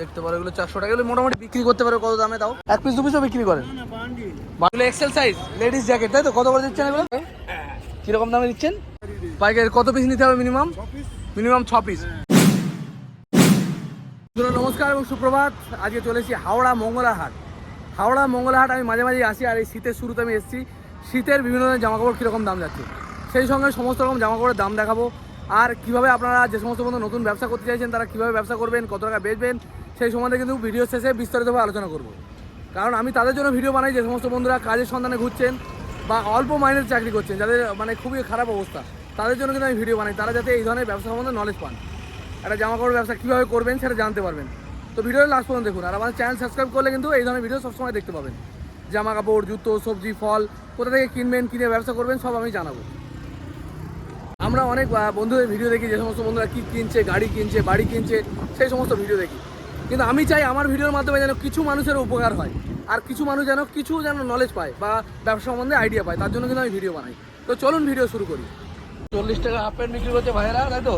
দেখতে পারো, এগুলো চারশো টাকা। এগুলো মোটামুটি বিক্রি করতে পারো, কত দামে তাও? এক পিস দু পিসও বিক্রি করেন বাকিগুলো এক্সেল সাইজ লেডিস জ্যাকেট তাই তো? কত করে দিচ্ছেন এগুলো? কীরকম দামে দিচ্ছেন? পাইকারি, কত পিস নিতে হবে মিনিমাম মিনিমাম ছ পিস নমস্কার এবং সুপ্রভাত। আজকে চলেছি হাওড়া মঙ্গলা হাট হাওড়া মঙ্গলা হাট আমি মাঝে মাঝে আসি আর এই শীতের শুরুতে আমি এসেছি। শীতের বিভিন্ন ধরনের জামাকাপড় কীরকম দাম যাচ্ছে? সেই সঙ্গে সমস্ত রকম জামাকাপড়ের দাম দেখাবো। আর কীভাবে আপনারা যে সমস্ত বন্ধু নতুন ব্যবসা করতে চাইছেন, তারা কীভাবে ব্যবসা করবেন, কত টাকা বেচবেন, সেই সম্বন্ধে কিন্তু ভিডিও শেষে বিস্তারিতভাবে আলোচনা করব। কারণ আমি তাদের জন্য ভিডিও বানাই যে সমস্ত বন্ধুরা কাজের সন্ধানে ঘুরছেন বা অল্প মাইনের চাকরি করছেন, যাদের মানে খুবই খারাপ অবস্থা, তাদের জন্য কিন্তু আমি ভিডিও বানাই, তারা যাতে এই ধরনের ব্যবসা সম্বন্ধে নলেজ পান। একটা জামা কাপড় ব্যবসা কীভাবে করবেন সেটা জানতে পারবেন। তো ভিডিওর লাস্ট পর্যন্ত দেখুন, আর আমাদের চ্যানেল সাবস্ক্রাইব করলে কিন্তু এই ধরনের ভিডিও সবসময় দেখতে পাবেন। জামা কাপড় জুতো, সবজি, ফল, কোথা থেকে কিনবেন, কিনে ব্যবসা করবেন, সব আমি জানাব। আমরা অনেক বন্ধুদের ভিডিও দেখি, যে সমস্ত বন্ধুরা কী কিনছে, গাড়ি কিনছে, বাড়ি কিনছে, সেই সমস্ত ভিডিও দেখি। কিন্তু আমি চাই আমার ভিডিওর মাধ্যমে যেন কিছু মানুষের উপকার হয়, আর কিছু মানুষ যেন কিছু যেন নলেজ পায় বা ব্যবসা সম্বন্ধে আইডিয়া পায়, তার জন্য কিন্তু আমি ভিডিও বানাই। তো চলুন ভিডিও শুরু করি। চল্লিশ টাকা হাফ প্যান্ট বিক্রি করছে ভাইয়েরা, তাই তো?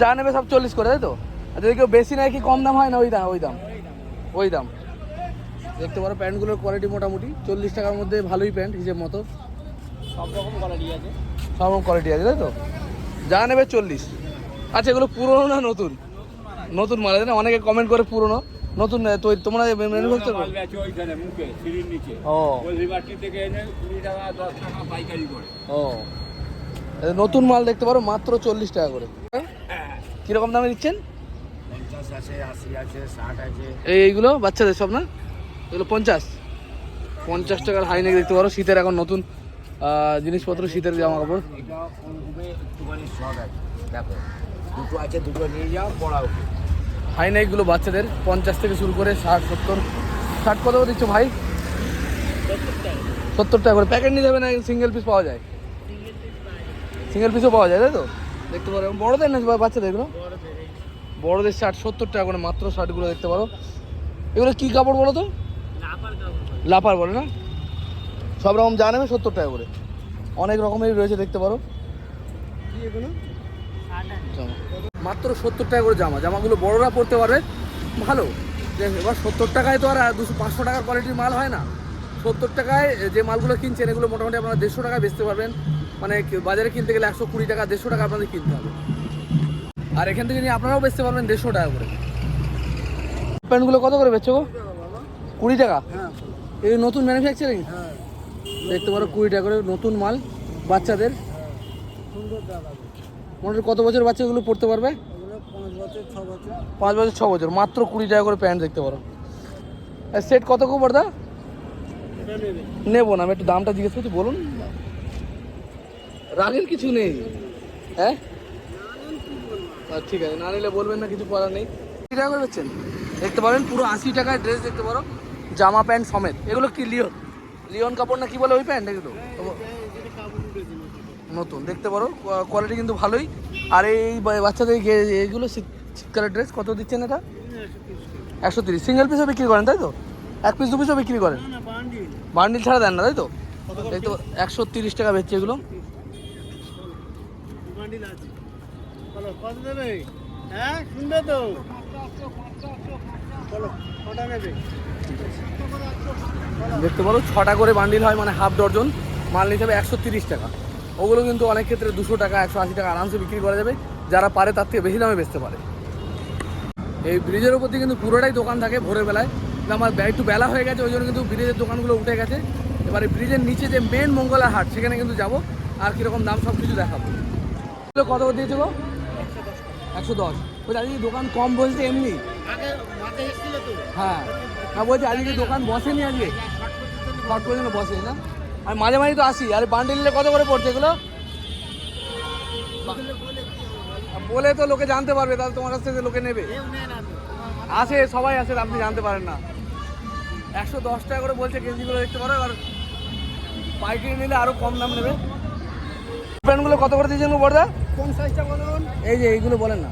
যা নেবে সব চল্লিশ করে, তাই তো? আর যদি কেউ বেশি নেয়, কি কম দাম হয় না ওই দাম ওই দাম? ওই দাম। দেখতে পারো প্যান্টগুলোর কোয়ালিটি মোটামুটি। চল্লিশ টাকার মধ্যে ভালোই প্যান্ট হিসেব মতো। সব রকম কোয়ালিটি আছে। সব রকম কোয়ালিটি আছে তাই তো? যা নেবে চল্লিশ। আচ্ছা এগুলো পুরনো না নতুন? নতুন মাল আছে না? অনেকে কমেন্ট করে পুরনো। নতুন তৈরি তোমরা ম্যানুফ্যাকচার নিচে। ও। করে। ও। নতুন মাল দেখতে পারো মাত্র চল্লিশ টাকা করে। কীরকম দামে দিচ্ছেন? এইগুলো? বাচ্চাদের সব না? এগুলো পঞ্চাশ। পঞ্চাশ টাকার হাই নেক দেখতে পারো শীতের এখন নতুন জিনিসপত্র শীতের জামা কাপড় শর্ট দুটো আছে দুটো নিয়ে যাও পড়া উঠে হাই নেকগুলো বাচ্চাদের পঞ্চাশ থেকে শুরু করে ষাট সত্তর। ষাট কত করে দিচ্ছ ভাই? সত্তর টাকা করে। প্যাকেট নিয়ে যাবে না সিঙ্গেল পিস পাওয়া যায়? সিঙ্গেল পিসও পাওয়া যায় তাই তো? দেখতে পারো বড়দের না বাচ্চাদের এগুলো? বড়দের ষাট সত্তর টাকা করে মাত্র ষাটগুলো দেখতে পারো। এগুলো কী কাপড় বলো তো? লাপার বলে না? সব রকম যা নেবে সত্তর টাকা করে। অনেক রকমেরই রয়েছে দেখতে পারো। জামা মাত্র সত্তর টাকা করে জামা। জামাগুলো বড়রা পরতে পারবে। ভালো। যে এবার সত্তর টাকায় তো আর দুশো পাঁচশো টাকার কোয়ালিটির মাল হয় না। সত্তর টাকায় যে মালগুলো কিনছেন এগুলো মোটামুটি আপনারা দেড়শো টাকায় বেচতে পারবেন। মানে বাজারে কিনতে গেলে একশো কুড়ি টাকা দেড়শো টাকা আপনাদের কিনতে হবে। আর এখান থেকে নিয়ে আপনারাও বেচতে পারবেন দেড়শো টাকা করে। প্যান্টগুলো কত করে বেচছো গো? কুড়ি টাকা? এই নতুন ম্যানুফ্যাকচারিং দেখতে পারো কুড়ি টাকা করে নতুন মাল বাচ্চাদের। মোটামুটি কত বছর বাচ্চাগুলো পড়তে পারবে? পাঁচ বছর ছ বছর মাত্র কুড়ি টাকা করে প্যান্ট দেখতে পারো। সেট কত কো পড়দা নেব না আমি একটু দামটা জিজ্ঞেস করছি বলুন। রাগের কিছু নেই। হ্যাঁ? আচ্ছা, ঠিক আছে না নিলে বলবেন না কিছু করার নেই। কুড়ি টাকা করে দেখতে পারেন পুরো আশি টাকায় ড্রেস দেখতে পারো। জামা প্যান্ট সমেত। এগুলো কি লিওন কাপড় না কি বলে ওই প্যান্ট? এগুলো নতুন দেখতে পারো কোয়ালিটি কিন্তু ভালোই। আর এই বাচ্চাদের শীত- শীতকালের ড্রেস কত দিচ্ছেন এটা? একশো তিরিশ। সিঙ্গেল পিসও বিক্রি করেন তাই তো? এক পিস দু পিসও বিক্রি করেন? বান্ডিল ছাড়া দেন না তাই তো? এই তো একশো তিরিশ টাকা বেচছে এগুলো। হ্যাঁ শুনবে তো? দেখতে পারো ছটা করে বান্ডিল হয় মানে হাফ ডর্জন মাল নিতে হবে একশো তিরিশ টাকা। ওগুলো কিন্তু অনেক ক্ষেত্রে দুশো টাকা একশো আশি টাকা আরামসে বিক্রি করা যাবে। যারা পারে তার থেকে বেশি দামে বেচতে পারে। এই ব্রিজের উপর দিয়ে কিন্তু পুরোটাই দোকান থাকে ভোরের বেলায়। আমার একটু বেলা হয়ে গেছে ওই জন্য কিন্তু ব্রিজের দোকানগুলো উঠে গেছে। এবারে ব্রিজের নিচে যে মেন মঙ্গলা হাট সেখানে কিন্তু যাব। আর কীরকম দাম সব কিছু দেখাবো। কত করে দিয়েছে গো? একশো দশ। আজকে দোকান কম বলছে এমনি? হ্যাঁ। না বলছি আজকে দোকান বসেনি আজকে। শর্ট পর্যন্ত বসে না? আর মাঝে মাঝে তো আসি। আর বান্ডিল নিলে কত করে পড়ছে এগুলো? বলে তো লোকে জানতে পারবে তাহলে তোমার কাছ থেকে লোকে নেবে। আসে সবাই আসে আপনি জানতে পারেন না। একশো দশ টাকা করে বলছে কেজিগুলো দেখতে পারো এবার পাইকারি নিলে আরও কম দাম নেবে। প্যান্টগুলো কত করে দিয়েছেন গো বড়দা? কোন সাইজটা বলুন এই যে এইগুলো বলেন না।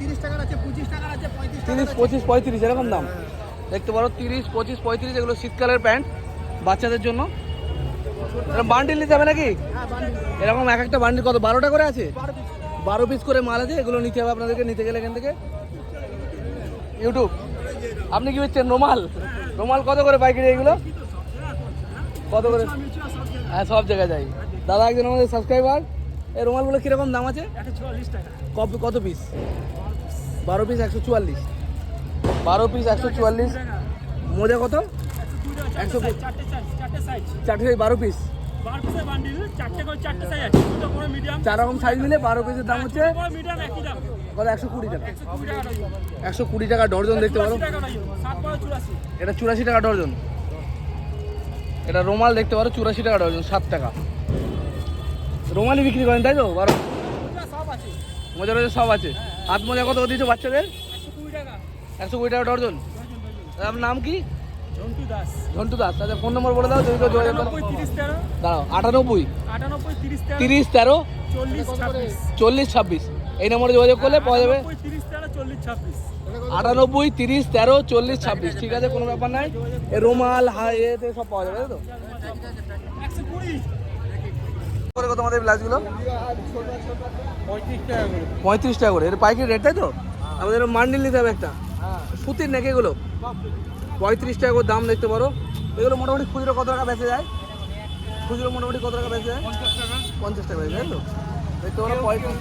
তিরিশ টাকার আছে পঁচিশ টাকার আছে পঁয়ত্রিশ তিরিশ পঁচিশ পঁয়ত্রিশ এরকম দাম। দেখতে পারো তিরিশ পঁচিশ পঁয়ত্রিশ এগুলো শীতকালের প্যান্ট বাচ্চাদের জন্য। এরকম বান্ডিল নিতে হবে নাকি? হ্যাঁ এরকম এক একটা বান্ডিল কত বারোটা করে আছে? বারো পিস করে। মাল আছে এগুলো নিতে হবে আপনাদেরকে নিতে গেলে এখান থেকে। ইউটিউব আপনি কি হচ্ছেন রোমাল? রোমাল কত করে পাইকারি এগুলো? কত করে? হ্যাঁ সব জায়গায় যাই। দাদা একজন আমাদের সাবস্ক্রাইবার এই রুমালগুলো কীরকম দাম আছে? কত পিস বারো পিস একশো চুয়াল্লিশ। বারো পিস একশো চুয়াল্লিশ। মোজা কত? একশো। চারটে বারো পিস চার রকম সাইজ মিলে বারো পিসের দাম হচ্ছে কত? একশো কুড়ি টাকা। একশো কুড়ি টাকা ডর্জন দেখতে পারো। এটা চুরাশি টাকা ডর্জন এটা রোমাল দেখতে পারো চুরাশি টাকা ডর্জন সাত টাকা। রোমালই বিক্রি করেন তাই তো? বারো। মজা রয়েছে সব আছে। হাত মোজা কত দিয়েছ বাচ্চাদের? একশো কুড়ি টাকা ডর্জন আপনার নাম কি? ঝন্টু দাস। তাদের ফোন নম্বর বলে দাও যদি কেউ যোগাযোগ করো। দাঁড়াও আটানব্বই। তিরিশ তেরো। চল্লিশ ছাব্বিশ। এই নম্বরে যোগাযোগ করলে পাওয়া যাবে। আটানব্বই তিরিশ তেরো চল্লিশ ছাব্বিশ। ঠিক আছে কোনো ব্যাপার নাই। রুমাল হাই এতে সব পাওয়া যাবে তো? করে কত আমাদের ব্লাউজগুলো পঁয়ত্রিশ টাকা করে। এর পাইকারি রেট তাই তো? আমাদের মান্ডিল নিতে হবে একটা। সুতির নাকি এগুলো? পঁয়ত্রিশ টাকা করে দাম দেখতে পারো। এগুলো মোটামুটি খুচরো কত টাকা বেঁচে যায়? খুচরো মোটামুটি কত টাকা বেঁচে যায়? পঞ্চাশ টাকা বেঁচে যায় তো? দেখতে পারো, পঁয়ত্রিশ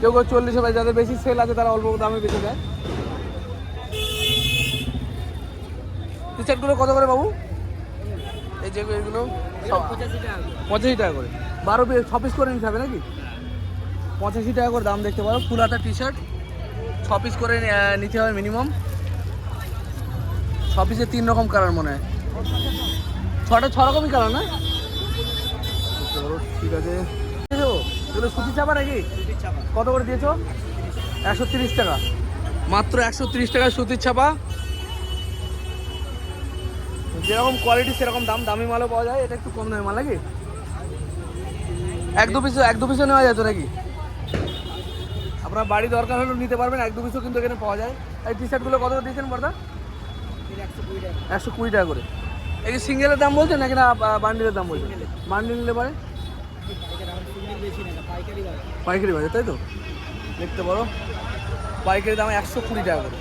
কেউ কেউ চল্লিশ হবে যাদের বেশি সেল আছে, তারা অল্প দামে বেঁচে যায়। টি শার্টগুলো কত করে বাবু? এই যে এগুলো পঁচাশি টাকা করে। বারো পিস ছ পিস করে নিতে হবে নাকি? পঁচাশি টাকা করে দাম দেখতে পারো। ফুল হাতা টি শার্ট ছ পিস করে নিতে হবে মিনিমাম ছ পিসে তিন রকম কালার মনে হয়। ছটা ছ রকমই কালার না? ঠিক আছে? এগুলো সুতি চাপা নাকি? কত করে দিয়েছ? একশো তিরিশ টাকা। মাত্র একশো তিরিশ টাকা সুতির ছাপা যেরকম কোয়ালিটি সেরকম দাম। দামি মালও পাওয়া যায়। এটা একটু কম দামি মাল নাকি? এক দু পিসও এক দু পিসও নেওয়া যেত নাকি? আপনার বাড়ি দরকার হলেও নিতে পারবেন এক দু পিসও কিন্তু এখানে পাওয়া যায়। এই টি শার্টগুলো কত করে দিয়েছেন বর্দা? একশো কুড়ি টাকা করে। এই সিঙ্গেলের দাম বলছেন নাকি না বান্ডিলের দাম বলছেন? বান্ডিল নিলে পারে? পাইকারি বাজার তাই তো? দেখতে পারো। পাইকারি দাম একশো কুড়ি টাকা করে।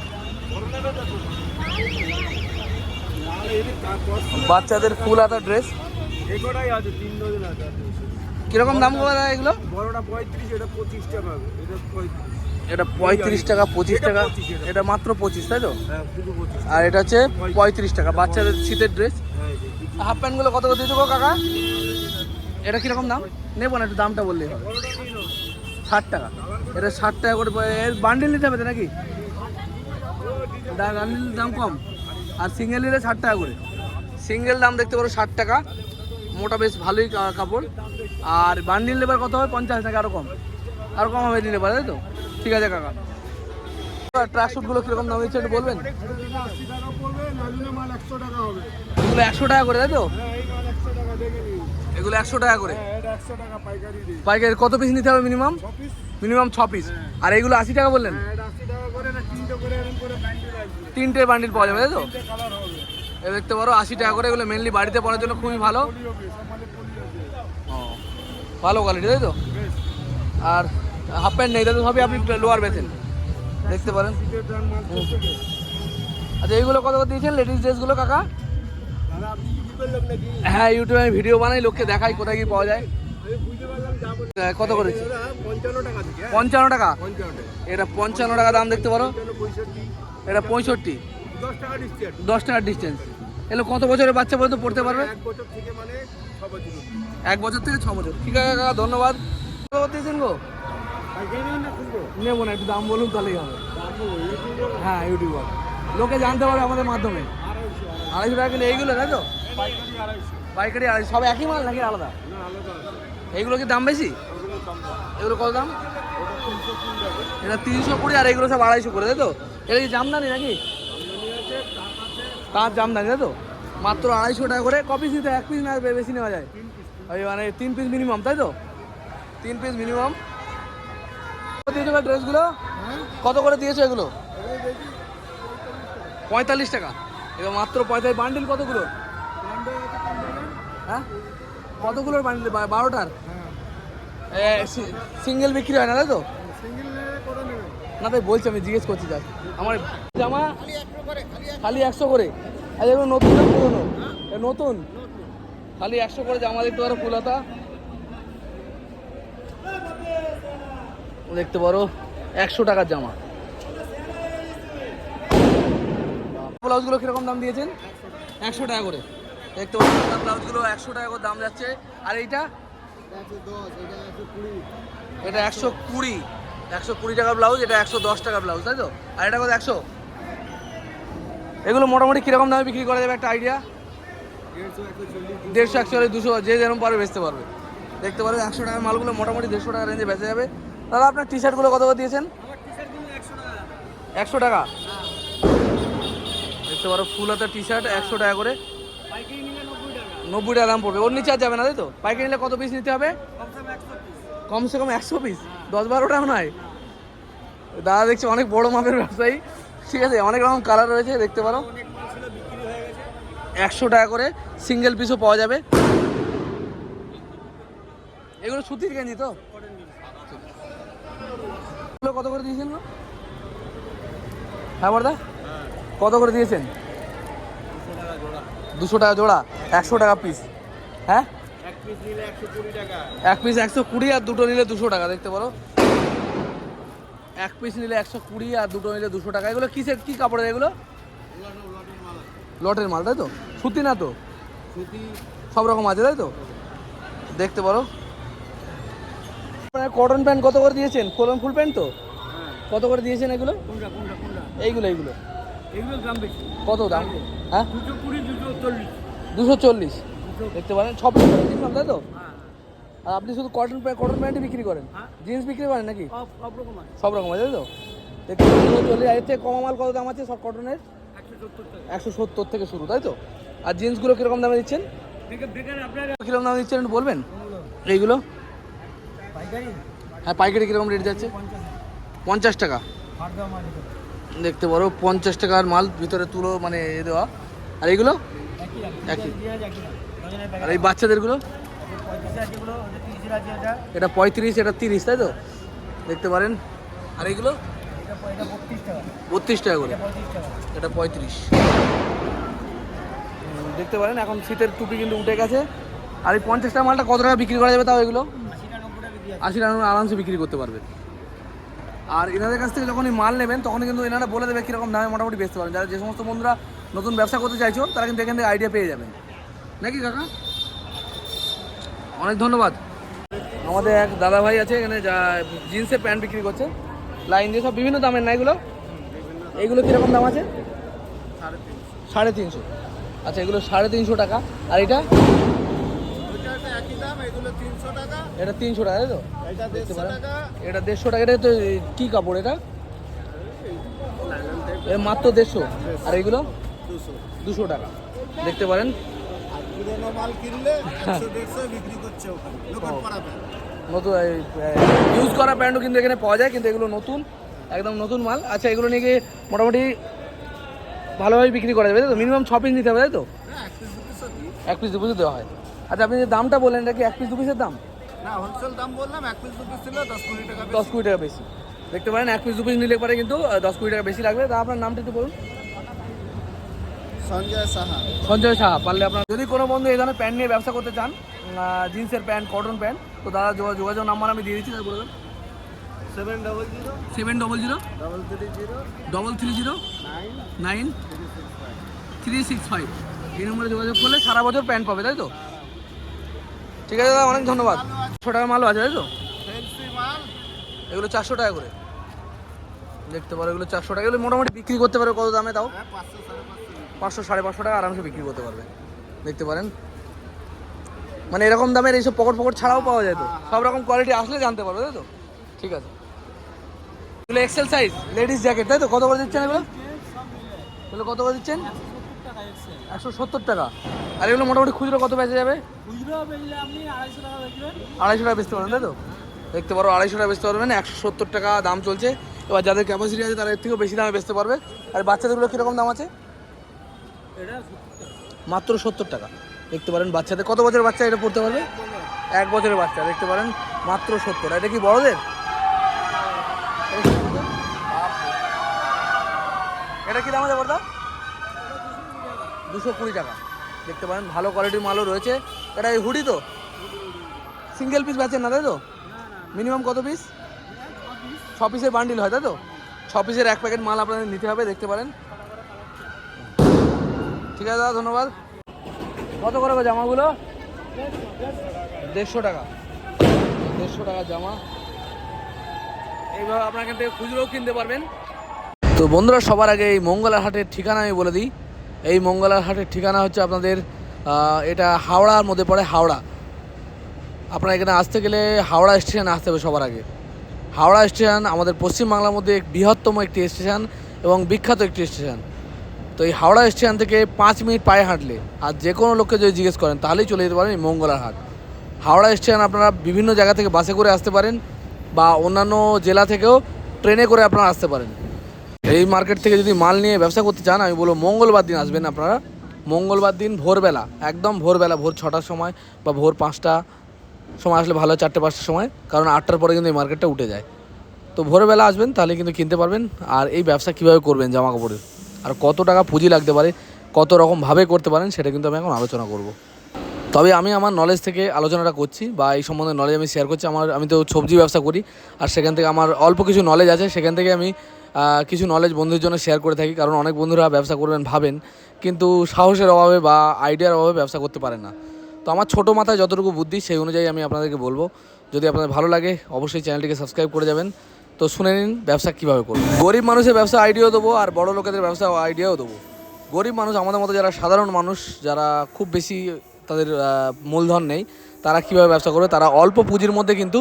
বাচ্চাদের ফুল হাতা ড্রেস। এগোটাই আছে? তিন ডজন আছে। কীরকম দাম দেয় এগুলো? বড়টা পঁয়ত্রিশ এটা পঁচিশ টাকা এটা পঁয়ত্রিশ। এটা পঁয়ত্রিশ টাকা পঁচিশ টাকা? এটা। মাত্র পঁচিশ তাই তো? হ্যাঁ আর এটা হচ্ছে পঁয়ত্রিশ। টাকা বাচ্চাদের শীতের ড্রেস হ্যাঁ। হাফ প্যান্টগুলো কত করে দেবো কাকা? এটা কীরকম দাম? নেব না একটু দামটা নাও। ষাট টাকা। এটা ষাট টাকা করে এর বান্ডিল নিতে হবে তো নাকি? বান্ডিল দাম কম। আর সিঙ্গেল নিলে ষাট টাকা করে। সিঙ্গেল দাম দেখতে পারো ষাট টাকা। মোটা বেশ ভালোই কাপড়। আর বান্ডিল নেবার কত হবে পঞ্চাশ টাকা আরও কম। আরও কম হবে নিলে পারে, তাই তো? ঠিক আছে, কাকা। কীরকম একটু বলবেন? এগুলো একশো টাকা করে, তাই তো? হ্যাঁ এগুলো একশো টাকা করে। হ্যাঁ পাইকারি, কত পিস নিতে হবে মিনিমাম মিনিমাম ছ পিস আর এগুলো আশি টাকা বললেন? হ্যাঁ তিনটে বান্ডিল পাওয়া যাবে, তাই তো? দেখতে পারো, আশি টাকা করে এগুলো মেনলি বাড়িতে পড়ার জন্য খুবই ভালো। ভালো কোয়ালিটি তাই তো? আর হাফ প্যান্ট নেই তাতে সবই আপনি লোয়ার বেছেন। দেখতে পারেন। আচ্ছা এইগুলো কত করে দিয়েছেন? লেডিস ড্রেসগুলো কাকা? হ্যাঁ ইউটিউবে আমি ভিডিও বানাই, লোককে দেখাই কোথায় কি পাওয়া যায়। কত হ্যাঁ পঞ্চান্ন টাকা পঞ্চান্ন টাকা। এটা পঞ্চান্ন টাকা দাম, দেখতে পারো। এটা পঁয়ষট্টি। দশ টাকা টাকার ডিস্টেন্স এগুলো কত বছরের বাচ্চা পর্যন্ত পড়তে পারবে? এক বছর থেকে মানে ছ বছর ঠিক আছে কাকা ধন্যবাদ। দিয়েছেন গো? নেব না একটু দাম বলুন তাহলেই হবে। হ্যাঁ ইউটিউবার লোকে জানতে পারবে আমাদের মাধ্যমে। আড়াইশো টাকা কিলো এইগুলো তাই তো? পাইকারি আড়াইশো। সব একই মাল নাকি আলাদা? এইগুলো কি দাম বেশি। এগুলো কত দাম? এটা তিনশো কুড়ি আর এগুলো সব আড়াইশো করে তাই তো? এটা কি জামদানি নাকি আমদানি আছে কাপ আছে তার জামদানি তাই তো? মাত্র আড়াইশো টাকা করে ক পিস নিতে এক পিস না বেশি নেওয়া যায়। ওই মানে তিন পিস মিনিমাম তাই তো? তিন পিস মিনিমাম দিয়েছ ড্রেসগুলো কত করে দিয়েছ এগুলো? পঁয়তাল্লিশ টাকা। এবার মাত্র পঁয়তাল্লিশ বান্ডিল কতগুলো? হ্যাঁ? কতগুলোর বান্ডিল বারোটার? সিঙ্গেল বিক্রি হয় না তাই তো? না তাই বলছি আমি জিজ্ঞেস করছি যাক আমার জামা খালি একশো করে। আর এগুলো নতুন না পুরোনো? নতুন? খালি একশো করে জামা দেখতে পারো ফুলতা দেখতে পারো, একশো টাকার জামা। ব্লাউজগুলো কীরকম দাম দিয়েছেন? একশো টাকা করে। দেখতে পাচ্ছি ব্লাউজগুলো একশো টাকা করে দাম যাচ্ছে। আর এইটা? একশো দশ এটা একশো কুড়ি। একশো কুড়ি টাকার ব্লাউজ এটা একশো দশ টাকার ব্লাউজ তাই তো? আর এটা কত একশো? এগুলো মোটামুটি কীরকম দামে বিক্রি করা যাবে একটা আইডিয়া দেড়শো একশো দুশো যে যেরকম পারবে বেচতে পারবে। দেখতে পারবে একশো টাকার মালগুলো মোটামুটি দেড়শো টাকা রেঞ্জে বেচা যাবে। দাদা আপনার টি শার্টগুলো কত করে দিয়েছেন? একশো টাকা। দেখতে পারো ফুল হাতের টি শার্ট একশো টাকা করে। নব্বই টাকা দাম পড়বে। ওর নিচে আর যাবে না তাই তো? পাইকারি নিলে কত পিস নিতে হবে? কমসে কম একশো পিস দশ বারো টাকা নয় দাদা দেখছি অনেক বড় মাপের ব্যবসায়ী। ঠিক আছে, অনেক রকম কালার রয়েছে, দেখতে পারো। একশো টাকা করে সিঙ্গেল পিসও পাওয়া যাবে। এগুলো সুতির গেঞ্জি তো? কত করে দিয়েছেন? হ্যাঁ বড়দা? কত করে দিয়েছেন? দুশো টাকা জোড়া। একশো টাকা পিস হ্যাঁ? এক পিস একশো কুড়ি টাকা। এক পিস একশো কুড়ি আর দুটো নিলে দুশো টাকা দেখতে পারো। এক পিস নিলে একশো কুড়ি আর দুটো নিলে দুশো টাকা। এগুলো কিসের কি কাপড়ের এগুলো? লটের মাল তাই তো? সুতি না তো? সব রকম আছে তাই তো? দেখতে পারো। কটন প্যান্ট কত করে দিয়েছেন? ফুল ফুল প্যান্ট তো? হ্যাঁ। কত করে দিয়েছেন এগুলো? এইগুলো এইগুলো। এগুলো দাম বেশি। কত দাম? হ্যাঁ দুশো চল্লিশ। দুশো চল্লিশ। দেখতে পারেন সব দিয়েছিলাম তাই তো? হ্যাঁ আর আপনি শুধু কটন কটন প্যান্টই বিক্রি করেন? হ্যাঁ। জিন্স বিক্রি করেন নাকি? সব রকম তাই তো? দেখতে চল্লিশ এর থেকে কম মাল কত দাম আছে সব কটনের একশো সত্তর থেকে। শুরু তাই তো? আর জিন্সগুলো কীরকম দামে দিচ্ছেন? কীরকম দামে দিচ্ছেন একটু বলবেন? এইগুলো? হ্যাঁ পাইকারি কীরকম রেট যাচ্ছে? পঞ্চাশ টাকা। দেখতে পারো পঞ্চাশ টাকার মাল ভিতরে তুলো মানে এ দেওয়া। আর এইগুলো? একই আর এই বাচ্চাদেরগুলো? এটা পঁয়ত্রিশ এটা তিরিশ তাই তো? দেখতে পারেন। আর এইগুলো? বত্রিশ টাকা করে। এটা পঁয়ত্রিশ। দেখতে পারেন এখন শীতের টুপি কিন্তু উঠে গেছে। আর এই পঞ্চাশ টাকা মালটা কত টাকা বিক্রি করা যাবে তাও এগুলো? আশি টাকা আরামসে বিক্রি করতে পারবে। আর এনাদের কাছ থেকে যখন মাল নেবেন তখন কিন্তু এনারা বলে দেবে কীরকম দামে মোটামুটি বেচতে পারেন যারা যে সমস্ত বন্ধুরা নতুন ব্যবসা করতে চাইছো তারা কিন্তু এখান থেকে আইডিয়া পেয়ে যাবেন। নাকি কাকা? অনেক ধন্যবাদ। আমাদের এক দাদা ভাই আছে এখানে, যা জিন্সের প্যান্ট বিক্রি করছে। লাইন দিয়ে সব বিভিন্ন দামের, না এগুলো? এইগুলো কীরকম দাম আছে? সাড়ে তিনশো। আচ্ছা এগুলো সাড়ে তিনশো টাকা। আর এটা? এটা তিনশো টাকা, তাই তো? এটা দেড়শো। টাকা, এটা তো কি কাপড় এটা? মাত্র দেড়শো। আর এগুলো? দুশো টাকা। দেখতে পারেন। পুরোনো মাল কিনলে একশো দেড়শো বিক্রি করছে ওখানে। দোকান পাড়াবে নতুন ইউজ করা প্যান্টও কিন্তু এখানে পাওয়া যায় কিন্তু এগুলো নতুন একদম নতুন মাল। আচ্ছা এগুলো নিয়ে গিয়ে মোটামুটি ভালোভাবে বিক্রি করা যাবে তো? মিনিমাম ছ পিস নিতে হবে তাই তো? এক পিস দু পিস দিই এক পিস দু পিস দেওয়া হয়। আচ্ছা আপনি যে দামটা বললেন এটা কি এক পিস দু পিসের দাম? না হোলসেল দাম বললাম এক পিস দু পিস ছিল দশ কুড়ি টাকা দশ কুড়ি টাকা বেশি। দেখতে পারেন এক পিস দু পিস নিলে পরে কিন্তু দশ কুড়ি টাকা বেশি লাগবে। তা আপনার নামটা একটু বলুন। সঞ্জয় সাহা। সঞ্জয় সাহা পারলে আপনার যদি কোনো বন্ধু এই ধরনের প্যান্ট নিয়ে ব্যবসা করতে চান জিন্সের প্যান্ট কটন প্যান্ট তো দাদা যোগা- যোগাযোগ নাম্বার আমি দিয়ে দিচ্ছি তাই বলে seven double zero seven double zero double three zero double three zero nine nine three six five এই নম্বরে যোগাযোগ করলে সারা বছর প্যান্ট পাবে তাই তো? ঠিক আছে দাদা অনেক ধন্যবাদ। একশো টাকার মালও আছে তাই তো? মাল। এগুলো চারশো টাকা করে। দেখতে পারো এগুলো চারশো টাকা। এগুলো মোটামুটি বিক্রি করতে পারো কত দামে তাও? হ্যাঁ পাঁচশো সাড়ে পাঁচশো টাকা আরামসে বিক্রি করতে পারবে। দেখতে পারেন। মানে এরকম দামের এইসব পকেট পকট ছাড়াও পাওয়া যায় তো। সব রকম কোয়ালিটি আসলে জানতে পারবে তাই তো? ঠিক আছে। এগুলো এক্সেল সাইজ লেডিস জ্যাকেট তাই তো? কত করে দিচ্ছেন এগুলো? এগুলো কত করে দিচ্ছেন? একশো সত্তর টাকা। আর এগুলো মোটামুটি খুচরো কত বেঁচে যাবে? আড়াইশো টাকা বেচতে পারবেন তাই তো? দেখতে পারো আড়াইশো টাকা বেচতে পারবেন একশো সত্তর টাকা দাম চলছে। এবার যাদের ক্যাপাসিটি আছে তারা এর থেকেও বেশি দামে বেচতে পারবে। আর বাচ্চাদেরগুলো কীরকম দাম আছে? মাত্র সত্তর টাকা। দেখতে পারেন বাচ্চাদের। কত বছরের বাচ্চা এটা পড়তে পারবে? এক বছরের বাচ্চা। দেখতে পারেন মাত্র সত্তর। এটা কি বড়দের? এটা কি দাম আছে বর্দা দুশো কুড়ি টাকা। দেখতে পারেন ভালো কোয়ালিটির মালও রয়েছে। এটা এই হুডি তো? সিঙ্গেল পিস বেচেন না, তাই তো? মিনিমাম কত পিস ছ পিসের বান্ডিল হয়, তাই তো? ছ পিসের এক প্যাকেট মাল আপনাদের নিতে হবে, দেখতে পারেন। ঠিক আছে দাদা, ধন্যবাদ। কত করে জামাগুলো? দেড়শো টাকা। দেড়শো টাকা জামা। এইভাবে আপনার এখান থেকে খুচরোও কিনতে পারবেন। তো বন্ধুরা, সবার আগে এই মঙ্গলার হাটের ঠিকানা আমি বলে দিই। এই মঙ্গলার হাটের ঠিকানা হচ্ছে আপনাদের এটা হাওড়ার মধ্যে পড়ে হাওড়া। আপনার এখানে আসতে গেলে হাওড়া স্টেশন আসতে হবে সবার আগে। হাওড়া স্টেশন আমাদের পশ্চিমবাংলার মধ্যে বৃহত্তম একটি স্টেশন এবং বিখ্যাত একটি স্টেশন। তো এই হাওড়া স্টেশন থেকে পাঁচ মিনিট পায়ে হাঁটলে আর যে কোনো লোককে যদি জিজ্ঞেস করেন, তাহলেই চলে যেতে পারেন এই মঙ্গলার হাট হাওড়া স্টেশন আপনারা বিভিন্ন জায়গা থেকে বাসে করে আসতে পারেন বা অন্যান্য জেলা থেকেও ট্রেনে করে আপনারা আসতে পারেন। এই মার্কেট থেকে যদি মাল নিয়ে ব্যবসা করতে চান, আমি বলব মঙ্গলবার দিন আসবেন আপনারা। মঙ্গলবার দিন ভোরবেলা, একদম ভোরবেলা, ভোর ছটার সময় বা ভোর পাঁচটা সময় আসলে ভালো চারটে পাঁচটার সময়, কারণ আটটার পরে কিন্তু এই মার্কেটটা উঠে যায়। তো ভোরবেলা আসবেন, তাহলে কিন্তু কিনতে পারবেন। আর এই ব্যবসা কীভাবে করবেন জামা কাপড়ের আর কত টাকা পুঁজি লাগতে পারে, কত রকমভাবে করতে পারেন, সেটা কিন্তু আমি এখন আলোচনা করব। তবে আমি আমার নলেজ থেকে আলোচনাটা করছি বা এই সম্বন্ধে নলেজ আমি শেয়ার করছি, আমার, আমি তো সবজি ব্যবসা করি, আর সেখান থেকে আমার অল্প কিছু নলেজ আছে, সেখান থেকে আমি কিছু নলেজ বন্ধুদের জন্য শেয়ার করে থাকি, কারণ অনেক বন্ধুরা ব্যবসা করবেন ভাবেন, কিন্তু সাহসের অভাবে বা আইডিয়ার অভাবে ব্যবসা করতে পারেন না। তো আমার ছোটো মাথায় যতটুকু বুদ্ধি, সেই অনুযায়ী আমি আপনাদেরকে বলব। যদি আপনাদের ভালো লাগে, অবশ্যই চ্যানেলটিকে সাবস্ক্রাইব করে যাবেন। তো শুনে নিন, ব্যবসা কীভাবে করব। গরিব মানুষের ব্যবসা আইডিয়াও দেবো, আর বড় লোকেদের ব্যবসা আইডিয়াও দেবো। গরিব মানুষ, আমাদের মতো যারা সাধারণ মানুষ, যারা খুব বেশি তাদের মূলধন নেই, তারা কীভাবে ব্যবসা করবে? তারা অল্প পুঁজির মধ্যে কিন্তু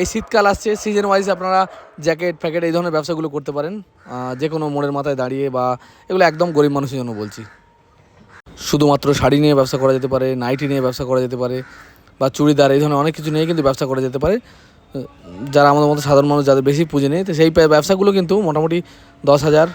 এই শীতকাল আসছে সিজন ওয়াইজ আপনারা জ্যাকেট ফ্যাকেট এই ধরনের ব্যবসাগুলো করতে পারেন। যে কোনো মোড়ের মাথায় দাঁড়িয়ে বা এগুলো একদম গরিব মানুষের জন্য বলছি। শুধুমাত্র শাড়ি নিয়ে ব্যবসা করা যেতে পারে নাইটি নিয়ে ব্যবসা করা যেতে পারে, বা চুড়িদার এই ধরনের অনেক কিছু নিয়ে কিন্তু ব্যবসা করা যেতে পারে। যারা আমাদের মতো সাধারণ মানুষ যাদের বেশি পুঁজি নেই, তো সেই ব্যবসাগুলো কিন্তু মোটামুটি দশ হাজার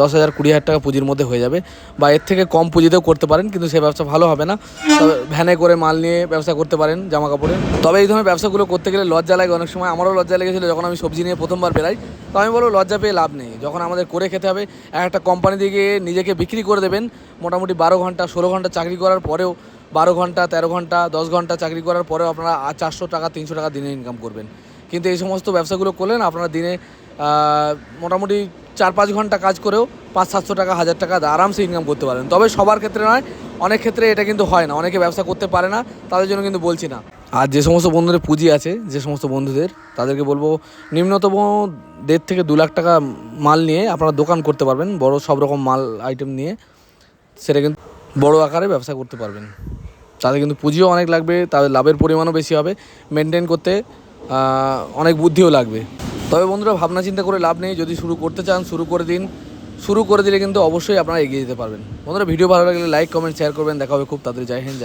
দশ হাজার কুড়ি হাজার টাকা পুঁজির মধ্যে হয়ে যাবে। বা এর থেকে কম পুঁজিতেও করতে পারেন, কিন্তু সেই ব্যবসা ভালো হবে না। তবে ভ্যানে করে মাল নিয়ে ব্যবসা করতে পারেন জামা কাপড়ের তবে এই ধরনের ব্যবসাগুলো করতে গেলে লজ্জা লাগে অনেক সময়। আমারও লজ্জা লেগেছিলো যখন আমি সবজি নিয়ে প্রথমবার বেরাই তো আমি বলব লজ্জা পেয়ে লাভ নেই। যখন আমাদের করে খেতে হবে, এক একটা কোম্পানি থেকে নিজেকে বিক্রি করে দেবেন, মোটামুটি বারো ঘণ্টা, ষোলো ঘণ্টা চাকরি করার পরেও বারো ঘণ্টা, তেরো ঘণ্টা, দশ ঘণ্টা চাকরি করার পরেও আপনারা চারশো টাকা, তিনশো টাকা দিনে ইনকাম করবেন। কিন্তু এই সমস্ত ব্যবসাগুলো করলেন, আপনারা দিনে মোটামুটি চার পাঁচ ঘণ্টা কাজ করেও পাঁচ, সাতশো টাকা, হাজার টাকা আরামসে ইনকাম করতে পারেন তবে সবার ক্ষেত্রে নয়, অনেক ক্ষেত্রে এটা কিন্তু হয় না। অনেকে ব্যবসা করতে পারে না, তাদের জন্য কিন্তু বলছি না। আর যে সমস্ত বন্ধুদের পুঁজি আছে, যে সমস্ত বন্ধুদের, তাদেরকে বলব, নিম্নতম দেড় থেকে দু লাখ টাকা মাল নিয়ে আপনারা দোকান করতে পারবেন। বড় সব রকম মাল আইটেম নিয়ে, সেটা কিন্তু বড় আকারে ব্যবসা করতে পারবেন। তাদের কিন্তু পুঁজিও অনেক লাগবে তাদের লাভের পরিমাণও বেশি হবে মেনটেন করতে অনেক বুদ্ধিও লাগবে। তবে বন্ধুরা, ভাবনা চিন্তা করে লাভ নেই, যদি শুরু করতে চান, শুরু করে দিন। শুরু করে দিলে কিন্তু অবশ্যই আপনারা এগিয়ে যেতে পারবেন। বন্ধুরা, ভিডিও ভালো লাগলে লাইক কমেন্ট শেয়ার করবেন। দেখা হবে খুব তাদের জয় হিন্দ